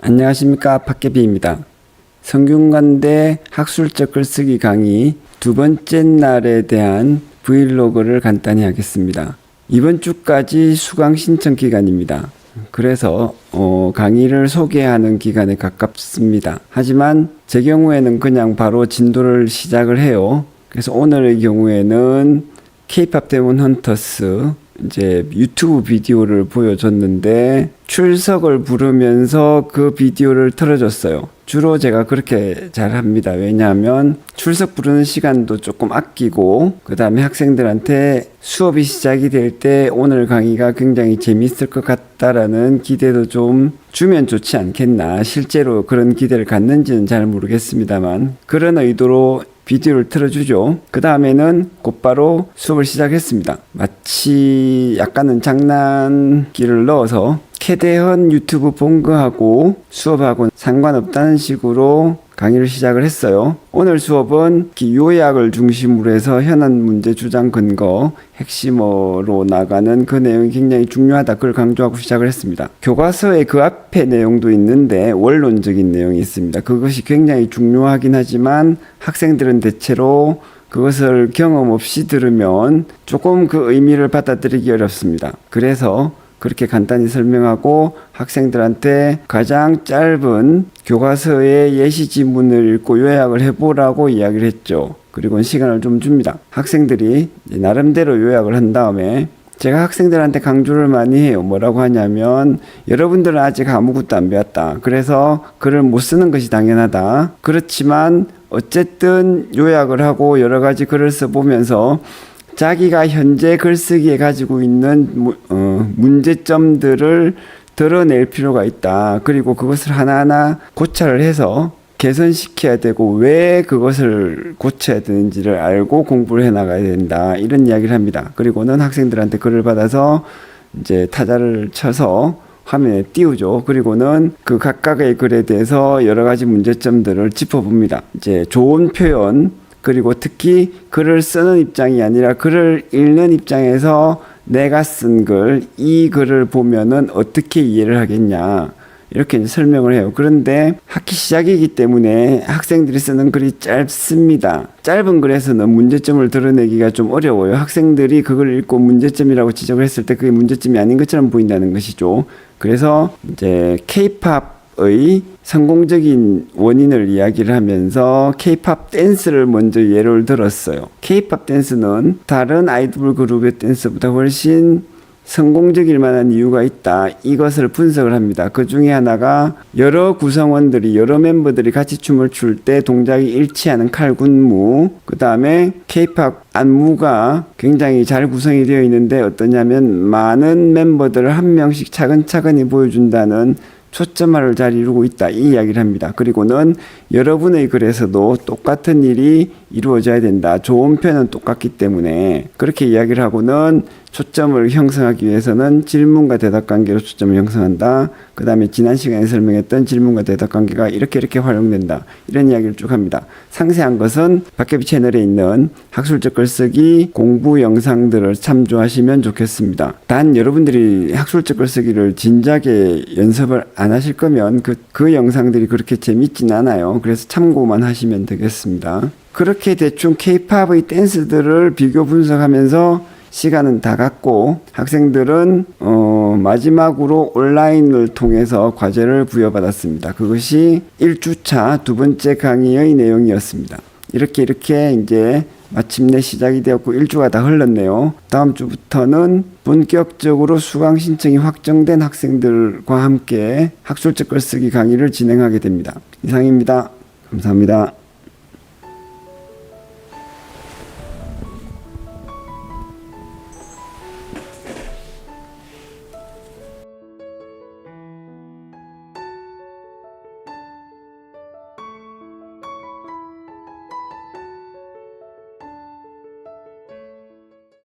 안녕하십니까 팟캐비입니다. 성균관대 학술적 글쓰기 강의 두 번째 날에 대한 브이로그를 간단히 하겠습니다. 이번 주까지 수강 신청 기간입니다. 그래서 어, 강의를 소개하는 기간에 가깝습니다. 하지만 제 경우에는 그냥 바로 진도를 시작을 해요. 그래서 오늘의 경우에는 K-팝 데몬 헌터스 이제 유튜브 비디오를 보여줬는데 출석을 부르면서 그 비디오를 틀어줬어요. 주로 제가 그렇게 잘 합니다. 왜냐하면 출석 부르는 시간도 조금 아끼고 그 다음에 학생들한테 수업이 시작이 될 때 오늘 강의가 굉장히 재밌을 것 같다라는 기대도 좀 주면 좋지 않겠나. 실제로 그런 기대를 갖는지는 잘 모르겠습니다만 그런 의도로 비디오를 틀어주죠. 그 다음에는 곧바로 수업을 시작했습니다. 마치 약간은 장난기를 넣어서 캐대헌 유튜브 본 거하고 수업하고 상관없다는 식으로 강의를 시작을 했어요. 오늘 수업은 요약을 중심으로 해서 현안 문제 주장 근거 핵심어로 나가는 그 내용이 굉장히 중요하다. 그걸 강조하고 시작을 했습니다. 교과서에 그 앞에 내용도 있는데 원론적인 내용이 있습니다. 그것이 굉장히 중요하긴 하지만 학생들은 대체로 그것을 경험 없이 들으면 조금 그 의미를 받아들이기 어렵습니다. 그래서 그렇게 간단히 설명하고 학생들한테 가장 짧은 교과서의 예시 지문을 읽고 요약을 해보라고 이야기를 했죠. 그리고 시간을 좀 줍니다. 학생들이 나름대로 요약을 한 다음에 제가 학생들한테 강조를 많이 해요. 뭐라고 하냐면 여러분들은 아직 아무것도 안 배웠다. 그래서 글을 못 쓰는 것이 당연하다. 그렇지만 어쨌든 요약을 하고 여러 가지 글을 써보면서 자기가 현재 글쓰기에 가지고 있는 무, 어, 문제점들을 드러낼 필요가 있다. 그리고 그것을 하나하나 고찰을 해서 개선시켜야 되고 왜 그것을 고쳐야 되는지를 알고 공부를 해 나가야 된다. 이런 이야기를 합니다. 그리고는 학생들한테 글을 받아서 이제 타자를 쳐서 화면에 띄우죠. 그리고는 그 각각의 글에 대해서 여러 가지 문제점들을 짚어봅니다. 이제 좋은 표현, 그리고 특히 글을 쓰는 입장이 아니라 글을 읽는 입장에서 내가 쓴 글, 이 글을 보면은 어떻게 이해를 하겠냐. 이렇게 설명을 해요. 그런데 학기 시작이기 때문에 학생들이 쓰는 글이 짧습니다. 짧은 글에서는 문제점을 드러내기가 좀 어려워요. 학생들이 그걸 읽고 문제점이라고 지적을 했을 때 그게 문제점이 아닌 것처럼 보인다는 것이죠. 그래서 이제 K-팝 의 성공적인 원인을 이야기를 하면서 K-팝 댄스를 먼저 예를 들었어요. K-팝 댄스는 다른 아이돌 그룹의 댄스보다 훨씬 성공적일 만한 이유가 있다. 이것을 분석을 합니다. 그 중에 하나가 여러 구성원들이 여러 멤버들이 같이 춤을 출 때 동작이 일치하는 칼군무. 그 다음에 K-팝 안무가 굉장히 잘 구성이 되어 있는데 어떠냐면 많은 멤버들을 한 명씩 차근차근히 보여준다는 초점화를 잘 이루고 있다. 이 이야기를 합니다. 그리고는 여러분의 글에서도 똑같은 일이 이루어져야 된다. 좋은 편은 똑같기 때문에 그렇게 이야기를 하고는 초점을 형성하기 위해서는 질문과 대답 관계로 초점을 형성한다. 그 다음에 지난 시간에 설명했던 질문과 대답 관계가 이렇게 이렇게 활용된다. 이런 이야기를 쭉 합니다. 상세한 것은 박개비 채널에 있는 학술적 글쓰기 공부 영상들을 참조하시면 좋겠습니다. 단 여러분들이 학술적 글쓰기를 진작에 연습을 안 하실 거면 그, 그 영상들이 그렇게 재밌진 않아요. 그래서 참고만 하시면 되겠습니다. 그렇게 대충 케이팝의 댄스들을 비교 분석하면서 시간은 다 갔고 학생들은 어, 마지막으로 온라인을 통해서 과제를 부여받았습니다. 그것이 1주차 두 번째 강의의 내용이었습니다. 이렇게 이렇게 이제 마침내 시작이 되었고 1주가 다 흘렀네요. 다음 주부터는 본격적으로 수강 신청이 확정된 학생들과 함께 학술적 글쓰기 강의를 진행하게 됩니다. 이상입니다. 감사합니다.